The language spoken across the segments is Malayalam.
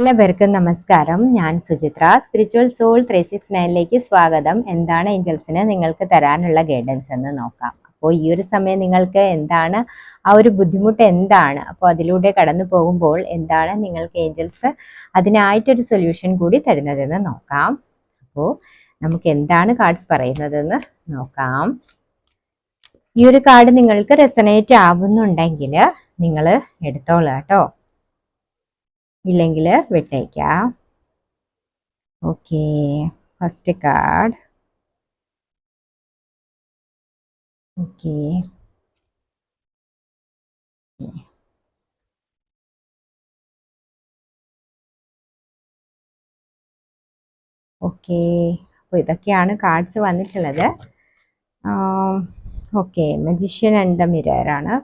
എല്ലാവർക്കും നമസ്കാരം. ഞാൻ Suchitra. Spiritual soul three six നയനിലേക്ക് സ്വാഗതം. എന്താണ് ഏഞ്ചൽസിന് നിങ്ങൾക്ക് തരാനുള്ള ഗൈഡൻസ് എന്ന് നോക്കാം. അപ്പോൾ ഈ ഒരു സമയം നിങ്ങൾക്ക് എന്താണ് ആ ഒരു ബുദ്ധിമുട്ട് എന്താണ് അപ്പോൾ അതിലൂടെ കടന്നു പോകുമ്പോൾ എന്താണ് നിങ്ങൾക്ക് ഏഞ്ചൽസ് അതിനായിട്ടൊരു സൊല്യൂഷൻ കൂടി തരുന്നതെന്ന് നോക്കാം. അപ്പോൾ നമുക്ക് എന്താണ് കാർഡ്സ് പറയുന്നതെന്ന് നോക്കാം. ഈ ഒരു കാർഡ് നിങ്ങൾക്ക് റെസനേറ്റ് ആവുന്നുണ്ടെങ്കിൽ നിങ്ങൾ എടുത്തോളാം കേട്ടോ. ഇല്ലെങ്കിൽ വിട്ടേക്കാം. Okay first card okay okay അപ്പോൾ ഇതൊക്കെയാണ് കാർഡ്സ് വന്നിട്ടുള്ളത്. Okay magician and the mirror ആണ്.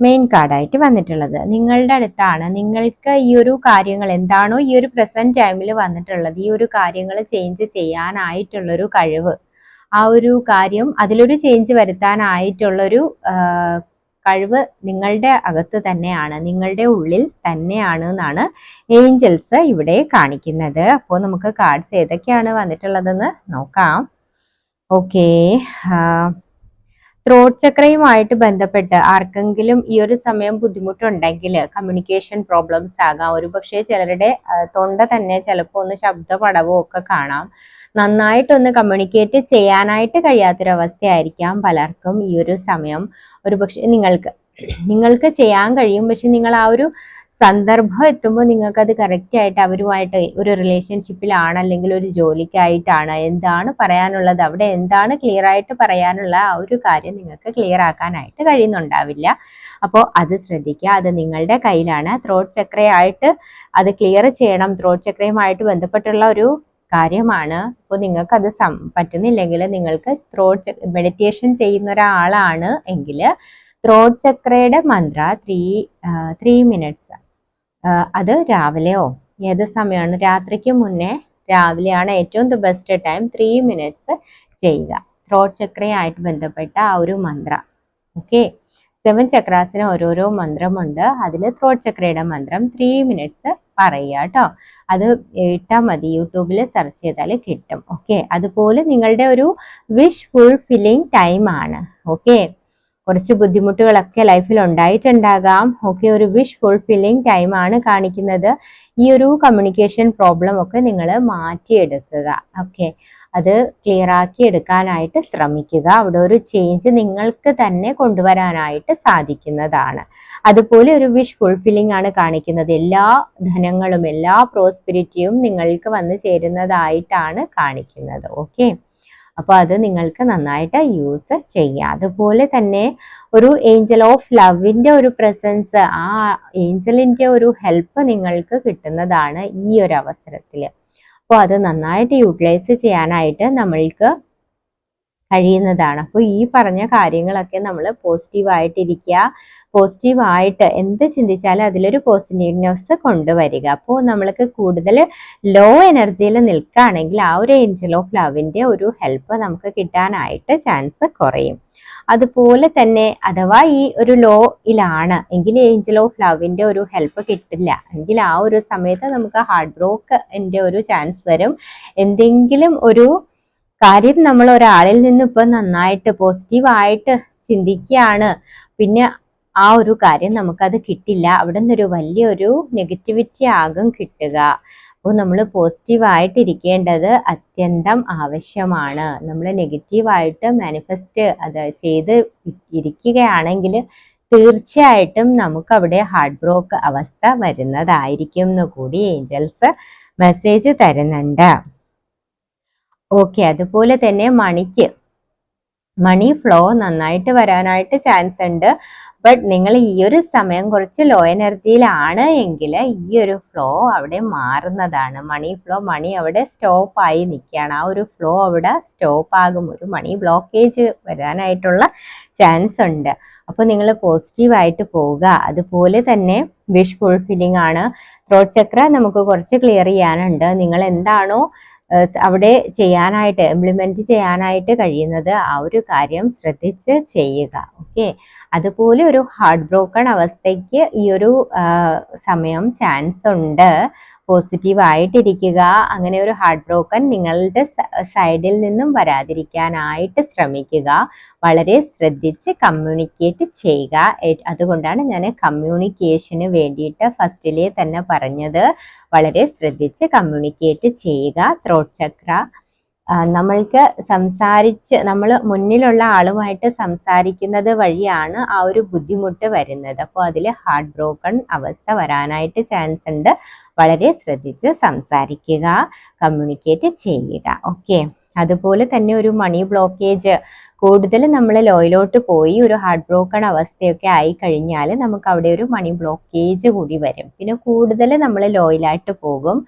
മെയിൻ കാർഡായിട്ട് വന്നിട്ടുള്ളത്. നിങ്ങളുടെ അടുത്താണ്. നിങ്ങൾക്ക് ഈ ഒരു കാര്യങ്ങൾ എന്താണോ ഈ ഒരു പ്രസന്റ് ടൈമിൽ വന്നിട്ടുള്ളത് ഈ ഒരു കാര്യങ്ങൾ ചേഞ്ച് ചെയ്യാനായിട്ടുള്ളൊരു കഴിവ്. ആ ഒരു കാര്യം അതിലൊരു ചേഞ്ച് വരുത്താനായിട്ടുള്ളൊരു കഴിവ് നിങ്ങളുടെ അകത്ത് തന്നെയാണ്. നിങ്ങളുടെ ഉള്ളിൽ തന്നെയാണ് എന്നാണ് ഏഞ്ചൽസ് ഇവിടെ കാണിക്കുന്നത്. അപ്പോൾ നമുക്ക് കാർഡ്സ് ഏതൊക്കെയാണ് വന്നിട്ടുള്ളതെന്ന് നോക്കാം. ഓക്കേ ത്രോട്ട് ചക്രയുമായിട്ട് ബന്ധപ്പെട്ട് ആർക്കെങ്കിലും ഈ ഒരു സമയം ബുദ്ധിമുട്ടുണ്ടെങ്കിൽ കമ്മ്യൂണിക്കേഷൻ പ്രോബ്ലംസ് ആകാം. ഒരുപക്ഷെ ചിലരുടെ തൊണ്ട തന്നെ ചിലപ്പോൾ ഒന്ന് ശബ്ദപടവോ ഒക്കെ കാണാം. നന്നായിട്ടൊന്ന് കമ്മ്യൂണിക്കേറ്റ് ചെയ്യാനായിട്ട് കഴിയാത്തൊരവസ്ഥയായിരിക്കാം പലർക്കും ഈ ഒരു സമയം. ഒരുപക്ഷെ നിങ്ങൾക്ക് നിങ്ങൾക്ക് ചെയ്യാൻ കഴിയും. പക്ഷെ നിങ്ങൾ ആ ഒരു സന്ദർഭം എത്തുമ്പോൾ കറക്റ്റ് ആയിട്ട് അവരുമായിട്ട് ഒരു റിലേഷൻഷിപ്പിലാണ് അല്ലെങ്കിൽ ഒരു ജോലിക്കായിട്ടാണ്. എന്താണ് പറയാനുള്ളത്? അവിടെ എന്താണ് ക്ലിയർ ആയിട്ട് പറയാനുള്ള ആ ഒരു കാര്യം നിങ്ങൾക്ക് ക്ലിയർ ആക്കാനായിട്ട് കഴിയുന്നുണ്ടാവില്ല. അപ്പോൾ അത് ശ്രദ്ധിക്കുക. അത് നിങ്ങളുടെ കയ്യിലാണ്. ത്രോട്ട് ചക്രയായിട്ട് അത് ക്ലിയർ ചെയ്യണം. ത്രോട്ട് ചക്രയുമായിട്ട് ബന്ധപ്പെട്ടുള്ള ഒരു കാര്യമാണ്. അപ്പോൾ നിങ്ങൾക്ക് അത് പറ്റുന്നില്ലെങ്കിൽ നിങ്ങൾക്ക് ത്രോട്ട് മെഡിറ്റേഷൻ ചെയ്യുന്ന ഒരാളാണ് എങ്കിൽ ത്രോട്ട് ചക്രയുടെ മന്ത്ര ത്രീ ത്രീ മിനിറ്റ്സ് അത് രാവിലെയോ? ഏത് സമയമാണ്? രാത്രിക്ക് മുന്നേ രാവിലെയാണ് ഏറ്റവും the best time three minutes ചെയ്യുക. ത്രോട്ട് ചക്രയായിട്ട് ബന്ധപ്പെട്ട ആ ഒരു മന്ത്രം. ഓക്കെ സെവൻ ചക്രാസിന് ഓരോരോ മന്ത്രമുണ്ട്. അതിൽ ത്രോട്ട് ചക്രയുടെ മന്ത്രം ത്രീ മിനിറ്റ്സ് പറയുക കേട്ടോ. അത് ഇട്ടാൽ മതി. യൂട്യൂബിൽ സെർച്ച് ചെയ്താൽ കിട്ടും. ഓക്കെ അതുപോലെ നിങ്ങളുടെ ഒരു വിഷ് ഫുൾഫില്ലിംഗ് ടൈമാണ് ഓക്കെ കുറച്ച് ബുദ്ധിമുട്ടുകളൊക്കെ ലൈഫിൽ ഉണ്ടായിട്ടുണ്ടാകാം. ഓക്കെ ഒരു വിഷ് ഫുൾഫില്ലിംഗ് ആണ് കാണിക്കുന്നത്. ഈ ഒരു കമ്മ്യൂണിക്കേഷൻ പ്രോബ്ലം ഒക്കെ നിങ്ങൾ മാറ്റിയെടുക്കുക. ഓക്കെ അത് ക്ലിയർ ആക്കി എടുക്കാനായിട്ട് ശ്രമിക്കുക. അവിടെ ഒരു ചേഞ്ച് നിങ്ങൾക്ക് തന്നെ കൊണ്ടുവരാനായിട്ട് സാധിക്കുന്നതാണ്. അതുപോലെ ഒരു വിഷ് ഫുൾഫില്ലിംഗ് ആണ് കാണിക്കുന്നത്. എല്ലാ ധനങ്ങളും എല്ലാ പ്രോസ്പിരിറ്റിയും നിങ്ങൾക്ക് വന്നു ചേരുന്നതായിട്ടാണ് കാണിക്കുന്നത്. ഓക്കെ. അപ്പോൾ അത് നിങ്ങൾക്ക് നന്നായിട്ട് യൂസ് ചെയ്യാം. അതുപോലെ തന്നെ ഒരു ഏഞ്ചൽ ഓഫ് ലവിന്റെ ഒരു പ്രസൻസ് ആ ഏഞ്ചലിന്റെ ഒരു ഹെൽപ്പ് നിങ്ങൾക്ക് കിട്ടുന്നതാണ് ഈ ഒരു അവസരത്തിൽ അപ്പോൾ അത് നന്നായിട്ട് യൂട്ടിലൈസ് ചെയ്യാനായിട്ട് നമ്മൾക്ക് കഴിയുന്നതാണ്. അപ്പോൾ ഈ പറഞ്ഞ കാര്യങ്ങളൊക്കെ നമ്മൾ പോസിറ്റീവായിട്ടിരിക്കുക പോസിറ്റീവായിട്ട് എന്ത് ചിന്തിച്ചാലും അതിലൊരു പോസിറ്റീവ്നെസ് കൊണ്ടുവരിക. അപ്പോൾ നമ്മൾക്ക് കൂടുതൽ ലോ എനർജിയിൽ നിൽക്കുകയാണെങ്കിൽ ആ ഒരു ഏഞ്ചൽ ഓഫ് ലവിന്റെ ഒരു ഹെൽപ്പ് നമുക്ക് കിട്ടാനായിട്ട് ചാൻസ് കുറയും. അതുപോലെ തന്നെ അഥവാ ഈ ഒരു ലോ ഇലാണ് എങ്കിൽ ഏഞ്ചൽ ഓഫ് ലവിന്റെ ഒരു ഹെൽപ്പ് കിട്ടില്ല. എങ്കിൽ ആ ഒരു സമയത്ത് നമുക്ക് ഹാർഡ് ബ്രോക്കിന്റെ ഒരു ചാൻസ് വരും. എന്തെങ്കിലും ഒരു കാര്യം നമ്മൾ ഒരാളിൽ നിന്ന് ഇപ്പം നന്നായിട്ട് പോസിറ്റീവായിട്ട് ചിന്തിക്കുകയാണ്. പിന്നെ ആ ഒരു കാര്യം നമുക്കത് കിട്ടില്ല. അവിടെ നിന്നൊരു വലിയൊരു നെഗറ്റിവിറ്റി ആകും കിട്ടുക. അപ്പോൾ നമ്മൾ പോസിറ്റീവായിട്ട് ഇരിക്കേണ്ടത് അത്യന്തം ആവശ്യമാണ്. നമ്മൾ നെഗറ്റീവായിട്ട് മാനിഫെസ്റ്റ് അത് ചെയ്ത് ഇരിക്കുകയാണെങ്കിൽ തീർച്ചയായിട്ടും നമുക്ക് അവിടെ ഹാർട്ട് ബ്രോക്ക് അവസ്ഥ വരുന്നതായിരിക്കും എന്ന് കൂടി ഏഞ്ചൽസ് മെസ്സേജ് തരുന്നുണ്ട്. ഓക്കെ അതുപോലെ തന്നെ മണിക്ക്. മണി ഫ്ലോ നന്നായിട്ട് വരാനായിട്ട് ചാൻസ് ഉണ്ട്. ബട്ട് നിങ്ങൾ ഈ ഒരു സമയം കുറച്ച് ലോ എനർജിയിലാണ് എങ്കിൽ ഈ ഒരു ഫ്ലോ അവിടെ മാറുന്നതാണ്. മണി ഫ്ലോ മണി അവിടെ സ്റ്റോപ്പ് ആയി നിൽക്കുകയാണ്. ആ ഒരു ഫ്ലോ അവിടെ സ്റ്റോപ്പ് ആകും. ഒരു മണി ബ്ലോക്കേജ് വരാനായിട്ടുള്ള ചാൻസ് ഉണ്ട്. അപ്പോൾ നിങ്ങൾ പോസിറ്റീവായിട്ട് പോവുക. അതുപോലെ തന്നെ വിഷ് ഫുൾഫില്ലിംഗ് ആണ്. ത്രോട്ട് ചക്ര നമുക്ക് കുറച്ച് ക്ലിയർ ചെയ്യാനുണ്ട്. നിങ്ങൾ എന്താണോ അവിടെ ചെയ്യാനായിട്ട് ഇംപ്ലിമെന്റ് ചെയ്യാനായിട്ട് കഴിയുന്നത് ആ ഒരു കാര്യം ശ്രദ്ധിച്ച് ചെയ്യുക. ഓക്കെ? അതുപോലെ ഒരു ഹാർട്ട് ബ്രോക്കൺ അവസ്ഥയ്ക്ക് ഈ ഒരു സമയം ചാൻസ് ഉണ്ട്. പോസിറ്റീവ് ആയിട്ടിരിക്കുക അങ്ങനെ ഒരു ഹാർട്ട് ബ്രോക്കൻ നിങ്ങളുടെ സൈഡിൽ നിന്നും വരാതിരിക്കാനായിട്ട് ശ്രമിക്കുക. വളരെ ശ്രദ്ധിച്ച് കമ്മ്യൂണിക്കേറ്റ് ചെയ്യുക. അതുകൊണ്ടാണ് ഞാൻ കമ്മ്യൂണിക്കേഷന് വേണ്ടിയിട്ട് ഫസ്റ്റിലെ തന്നെ പറഞ്ഞത്. വളരെ ശ്രദ്ധിച്ച് കമ്മ്യൂണിക്കേറ്റ് ചെയ്യുക. ത്രോട്ട് ചക്ര നമ്മൾക്ക് സംസാരിച്ച് നമ്മൾ മുന്നിലുള്ള ആളുമായിട്ട് സംസാരിക്കുന്നത് വഴിയാണ് ആ ഒരു ബുദ്ധിമുട്ട് വരുന്നത്. അപ്പോൾ അതിൽ ഹാർട്ട് ബ്രോക്കൺ അവസ്ഥ വരാനായിട്ട് ചാൻസ് ഉണ്ട്. വളരെ ശ്രദ്ധിച്ച് സംസാരിക്കുക കമ്മ്യൂണിക്കേറ്റ് ചെയ്യുക. ഓക്കെ അതുപോലെ തന്നെ ഒരു മണി ബ്ലോക്കേജ് കൂടുതൽ നമ്മൾ ലോയിലോട്ട് പോയി ഒരു ഹാർട്ട് ബ്രോക്കൺ അവസ്ഥയൊക്കെ ആയി കഴിഞ്ഞാൽ നമുക്ക് അവിടെ ഒരു മണി ബ്ലോക്കേജ് കൂടി വരും. പിന്നെ കൂടുതൽ നമ്മൾ ലോയിലായിട്ട് പോകും.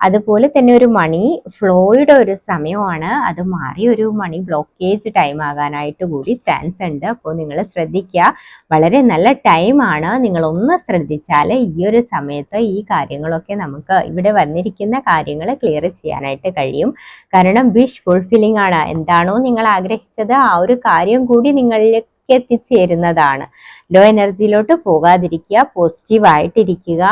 അതുപോലെ തന്നെ ഒരു മണി ഫ്ലോയുടെ ഒരു സമയമാണ്. അത് മാറി ഒരു മണി ബ്ലോക്കേജ് ടൈം ആകാനായിട്ട് കൂടി ചാൻസ് ഉണ്ട്. അപ്പോൾ നിങ്ങൾ ശ്രദ്ധിക്കുക. വളരെ നല്ല ടൈമാണ് നിങ്ങൾ ഒന്ന് ശ്രദ്ധിച്ചാൽ ഈ ഒരു സമയത്ത് ഈ കാര്യങ്ങളൊക്കെ നമുക്ക് ഇവിടെ വന്നിരിക്കുന്ന കാര്യങ്ങൾ ക്ലിയർ ചെയ്യാനായിട്ട് കഴിയും. കാരണം വിഷ് ഫുൾഫില്ലിംഗ് ആണ്. എന്താണോ നിങ്ങൾ ആഗ്രഹിച്ചത് ആ ഒരു കാര്യം കൂടി നിങ്ങളിലേക്ക് എത്തിച്ചേരുന്നതാണ്. ലോ എനർജിയിലോട്ട് പോകാതിരിക്കുക പോസിറ്റീവായിട്ടിരിക്കുക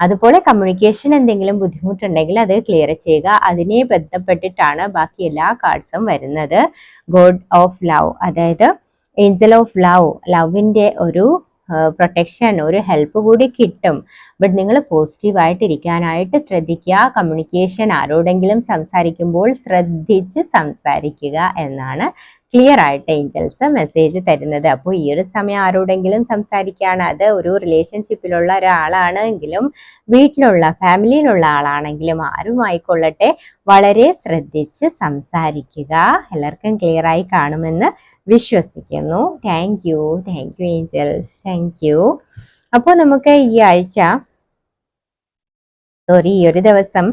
അതുപോലെ കമ്മ്യൂണിക്കേഷൻ എന്തെങ്കിലും ബുദ്ധിമുട്ടുണ്ടെങ്കിൽ അത് ക്ലിയർ ചെയ്യുക. അതിനെ ബന്ധപ്പെട്ടിട്ടാണ് ബാക്കി എല്ലാ കാർഡ്സും വരുന്നത്. ഗോഡ് ഓഫ് ലവ് അതായത് ഏഞ്ചൽ ഓഫ് ലവ് ലവിന്റെ ഒരു പ്രൊട്ടക്ഷൻ ഒരു ഹെൽപ്പ് കൂടി കിട്ടും. ബട്ട് നിങ്ങൾ പോസിറ്റീവായിട്ട് ഇരിക്കാനായിട്ട് ശ്രദ്ധിക്കുക. കമ്മ്യൂണിക്കേഷൻ ആരോടെങ്കിലും സംസാരിക്കുമ്പോൾ ശ്രദ്ധിച്ച് സംസാരിക്കുക എന്നാണ് ക്ലിയർ ആയിട്ട് ഏഞ്ചൽസ് മെസ്സേജ് തരുന്നത്. അപ്പോൾ ഈ ഒരു സമയം ആരോടെങ്കിലും സംസാരിക്കുകയാണ് അത് ഒരു റിലേഷൻഷിപ്പിലുള്ള ഒരാളാണെങ്കിലും വീട്ടിലുള്ള ഫാമിലിയിലുള്ള ആളാണെങ്കിലും ആരുമായിക്കൊള്ളട്ടെ വളരെ ശ്രദ്ധിച്ച് സംസാരിക്കുക. എല്ലാവർക്കും ക്ലിയർ ആയി കാണുമെന്ന് വിശ്വസിക്കുന്നു. Thank you thank you angels thank you അപ്പോൾ നമുക്ക് ഈ ആഴ്ച സോറി ഈ ഒരു ദിവസം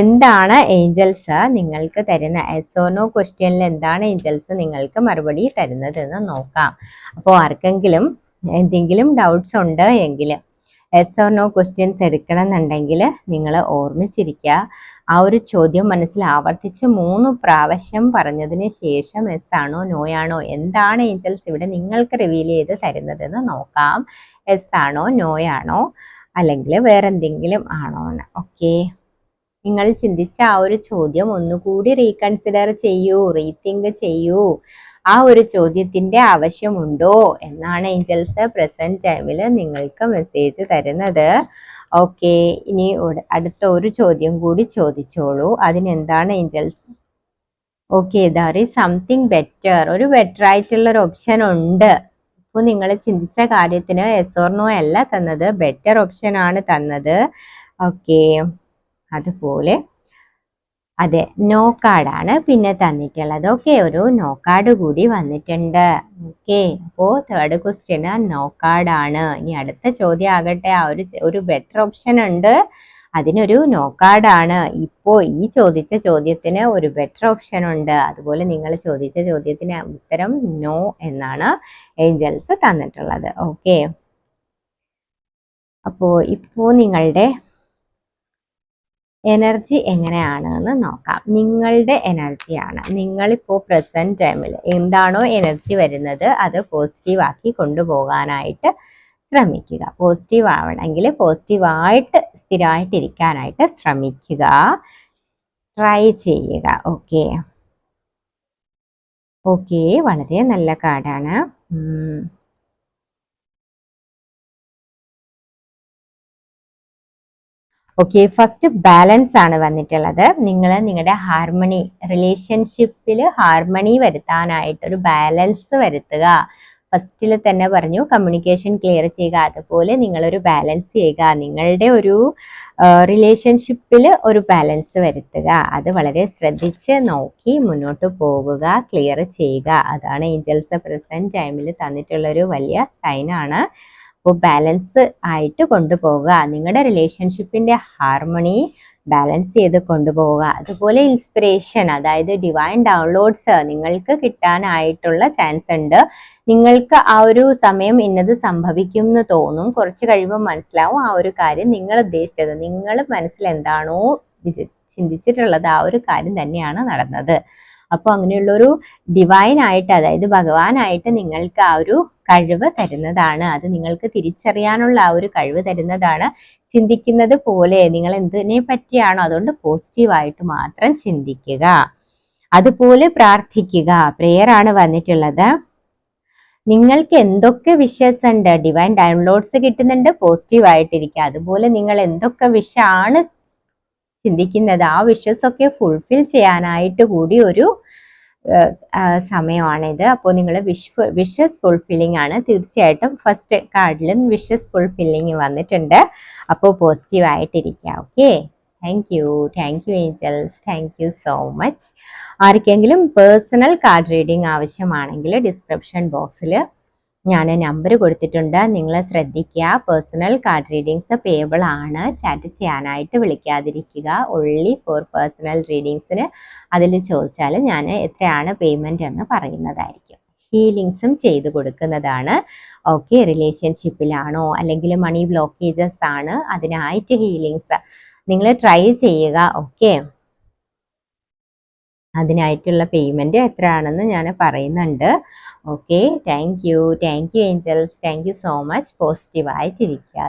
എന്താണ് ഏഞ്ചൽസ് നിങ്ങൾക്ക് തരുന്ന? എസോനോ ക്വസ്റ്റ്യനിൽ എന്താണ് ഏഞ്ചൽസ് നിങ്ങൾക്ക് മറുപടി തരുന്നത് എന്ന് നോക്കാം. അപ്പോൾ ആർക്കെങ്കിലും എന്തെങ്കിലും ഡൗട്ട്സ് ഉണ്ട് എങ്കിൽ എസ് ഓർ നോ ക്വസ്റ്റ്യൻസ് എടുക്കണം എന്നുണ്ടെങ്കിൽ നിങ്ങൾ ഓർമ്മിച്ചിരിക്കുക. ആ ഒരു ചോദ്യം മനസ്സിൽ ആവർത്തിച്ച് മൂന്ന് പ്രാവശ്യം പറഞ്ഞതിന് ശേഷം എസ് ആണോ നോ ആണോ എന്താണ് ഏഞ്ചൽസ് ഇവിടെ നിങ്ങൾക്ക് റിവീൽ ചെയ്ത് തരുന്നതെന്ന് നോക്കാം. എസ് ആണോ നോ ആണോ? അല്ലെങ്കിൽ വേറെ എന്തെങ്കിലും ആണോ എന്ന്. ഓക്കെ നിങ്ങൾ ചിന്തിച്ച ആ ഒരു ചോദ്യം ഒന്നുകൂടി റീകൺസിഡർ ചെയ്യൂ റീതിങ്ക് ചെയ്യൂ. ആ ഒരു ചോദ്യത്തിന്റെ ആവശ്യമുണ്ടോ എന്നാണ് ഏഞ്ചൽസ് പ്രസന്റ് ടൈമിൽ നിങ്ങൾക്ക് മെസ്സേജ് തരുന്നത്. ഓക്കെ ഇനി അടുത്ത ഒരു ചോദ്യം കൂടി ചോദിച്ചോളൂ. അതിനെന്താണ് angels okay there is something better ഒരു ബെറ്റർ ആയിട്ടുള്ള ഒരു ഓപ്ഷൻ ഉണ്ട്. അപ്പോൾ നിങ്ങൾ ചിന്തിച്ച കാര്യത്തിന് എസ് ഓർ നോ അല്ല തന്നത്. ബെറ്റർ ഓപ്ഷൻ ആണ് തന്നത്. ഓക്കെ അതുപോലെ അതെ നോ കാർഡാണ് പിന്നെ തന്നിട്ടുള്ളത്. ഓക്കെ ഒരു നോ കാർഡ് കൂടി വന്നിട്ടുണ്ട്. ഓക്കെ അപ്പോൾ തേർഡ് ക്വസ്റ്റ്യൻ നോ കാർഡാണ് ഇനി അടുത്ത ചോദ്യം ആകട്ടെ. ആ ഒരു ഒരു ബെറ്റർ ഓപ്ഷൻ ഉണ്ട്. അതിനൊരു നോ കാർഡാണ് ഇപ്പോൾ ഈ ചോദിച്ച ചോദ്യത്തിന് ഒരു ബെറ്റർ ഓപ്ഷൻ ഉണ്ട്. അതുപോലെ നിങ്ങൾ ചോദിച്ച ചോദ്യത്തിന് ഉത്തരം നോ എന്നാണ് ഏഞ്ചൽസ് തന്നിട്ടുള്ളത്. ഓക്കെ അപ്പോൾ ഇപ്പോൾ നിങ്ങളുടെ എനർജി എങ്ങനെയാണ് എന്ന് നോക്കാം. നിങ്ങളുടെ എനർജിയാണ് നിങ്ങളിപ്പോൾ പ്രസന്റ് ടൈമിൽ എന്താണോ എനർജി വരുന്നത് അത് പോസിറ്റീവ് ആക്കി കൊണ്ടുപോകാനായിട്ട് ശ്രമിക്കുക. പോസിറ്റീവ് ആവണമെങ്കിൽ പോസിറ്റീവായിട്ട് സ്ഥിരമായിട്ടിരിക്കാനായിട്ട് ശ്രമിക്കുക. ട്രൈ ചെയ്യുക. ഓക്കെ ഓക്കെ വളരെ നല്ല കാർഡാണ്. ഓക്കെ ഫസ്റ്റ് ബാലൻസ് ആണ് വന്നിട്ടുള്ളത്. നിങ്ങൾ നിങ്ങളുടെ ഹാർമണി റിലേഷൻഷിപ്പിൽ ഹാർമണി വരുത്താനായിട്ട് ഒരു ബാലൻസ് വരുത്തുക. ഫസ്റ്റിൽ തന്നെ പറഞ്ഞു കമ്മ്യൂണിക്കേഷൻ ക്ലിയർ ചെയ്യുക. അതുപോലെ നിങ്ങളൊരു ബാലൻസ് ചെയ്യുക. നിങ്ങളുടെ ഒരു റിലേഷൻഷിപ്പിൽ ഒരു ബാലൻസ് വരുത്തുക. അത് വളരെ ശ്രദ്ധിച്ച് നോക്കി മുന്നോട്ട് പോവുക ക്ലിയർ ചെയ്യുക. അതാണ് ഏഞ്ചൽസ് പ്രസന്റ് ടൈമിൽ തന്നിട്ടുള്ളൊരു വലിയ സൈനാണ് അപ്പോൾ ബാലൻസ് ആയിട്ട് കൊണ്ടുപോകുക നിങ്ങളുടെ റിലേഷൻഷിപ്പിന്റെ ഹാർമണി ബാലൻസ് ചെയ്ത് കൊണ്ടുപോവുക. അതുപോലെ ഇൻസ്പിറേഷൻ അതായത് ഡിവൈൻ ഡൗൺലോഡ്സ് നിങ്ങൾക്ക് കിട്ടാനായിട്ടുള്ള ചാൻസ് ഉണ്ട്. നിങ്ങൾക്ക് ആ ഒരു സമയം ഇന്നത് സംഭവിക്കും എന്ന് തോന്നും. കുറച്ച് കഴിയുമ്പോൾ മനസ്സിലാവും ആ ഒരു കാര്യം നിങ്ങൾ ഉദ്ദേശിച്ചത്. നിങ്ങൾ മനസ്സിൽ എന്താണോ ചിന്തിച്ചിട്ടുള്ളത് ആ ഒരു കാര്യം തന്നെയാണ് നടന്നത്. അപ്പോൾ അങ്ങനെയുള്ളൊരു ഡിവൈൻ ആയിട്ട് അതായത് ഭഗവാനായിട്ട് നിങ്ങൾക്ക് ആ ഒരു കഴിവ് തരുന്നതാണ്. അത് നിങ്ങൾക്ക് തിരിച്ചറിയാനുള്ള ആ ഒരു കഴിവ് തരുന്നതാണ്. ചിന്തിക്കുന്നത് പോലെ നിങ്ങൾ എന്തിനെ പറ്റിയാണോ അതുകൊണ്ട് പോസിറ്റീവായിട്ട് മാത്രം ചിന്തിക്കുക. അതുപോലെ പ്രാർത്ഥിക്കുക. പ്രെയർ ആണ് വന്നിട്ടുള്ളത്. നിങ്ങൾക്ക് എന്തൊക്കെ വിഷസ് ഉണ്ട്? ഡിവൈൻ ഡൗൺലോഡ്സ് കിട്ടുന്നുണ്ട് പോസിറ്റീവ് ആയിട്ടിരിക്കുക. അതുപോലെ നിങ്ങൾ എന്തൊക്കെ വിഷാണ് ചിന്തിക്കുന്നത്. ആ വിഷസൊക്കെ ഫുൾഫിൽ ചെയ്യാനായിട്ട് കൂടി ഒരു സമയമാണിത്. അപ്പോൾ നിങ്ങൾ വിഷ് വിഷസ് ഫുൾഫില്ലിംഗ് ആണ്. തീർച്ചയായിട്ടും ഫസ്റ്റ് കാർഡിലും വിഷസ് ഫുൾഫില്ലിംഗ് വന്നിട്ടുണ്ട്. അപ്പോൾ പോസിറ്റീവ് ആയിട്ടിരിക്കുക okay? Thank you thank you angels thank you so much ആർക്കെങ്കിലും പേഴ്സണൽ കാർഡ് റീഡിംഗ് ആവശ്യമാണെങ്കിൽ ഡിസ്ക്രിപ്ഷൻ ബോക്സിൽ ഞാൻ നമ്പർ കൊടുത്തിട്ടുണ്ട്. നിങ്ങൾ ശ്രദ്ധിക്കുക. പേഴ്സണൽ കാർഡ് റീഡിങ്സ് പേബിൾ ആണ്. ചാറ്റ് ചെയ്യാനായിട്ട് വിളിക്കാതിരിക്കുക. ഒള്ളി ഫോർ പേഴ്സണൽ റീഡിങ്സിന് അതിൽ ചോദിച്ചാൽ ഞാൻ എത്രയാണ് പേയ്മെന്റ് എന്ന് പറയുന്നതായിരിക്കും. ഹീലിങ്സും ചെയ്തു കൊടുക്കുന്നതാണ്. ഓക്കെ റിലേഷൻഷിപ്പിലാണോ അല്ലെങ്കിൽ മണി ബ്ലോക്കേജസ് ആണ്. അതിനായിട്ട് ഹീലിങ്സ് നിങ്ങൾ ട്രൈ ചെയ്യുക. ഓക്കെ അതിനായിട്ടുള്ള പേയ്മെന്റ് എത്രയാണെന്ന് ഞാൻ പറയുന്നുണ്ട്. Okay thank you thank you angels thank you so much പോസിറ്റീവായിട്ടിരിക്കുക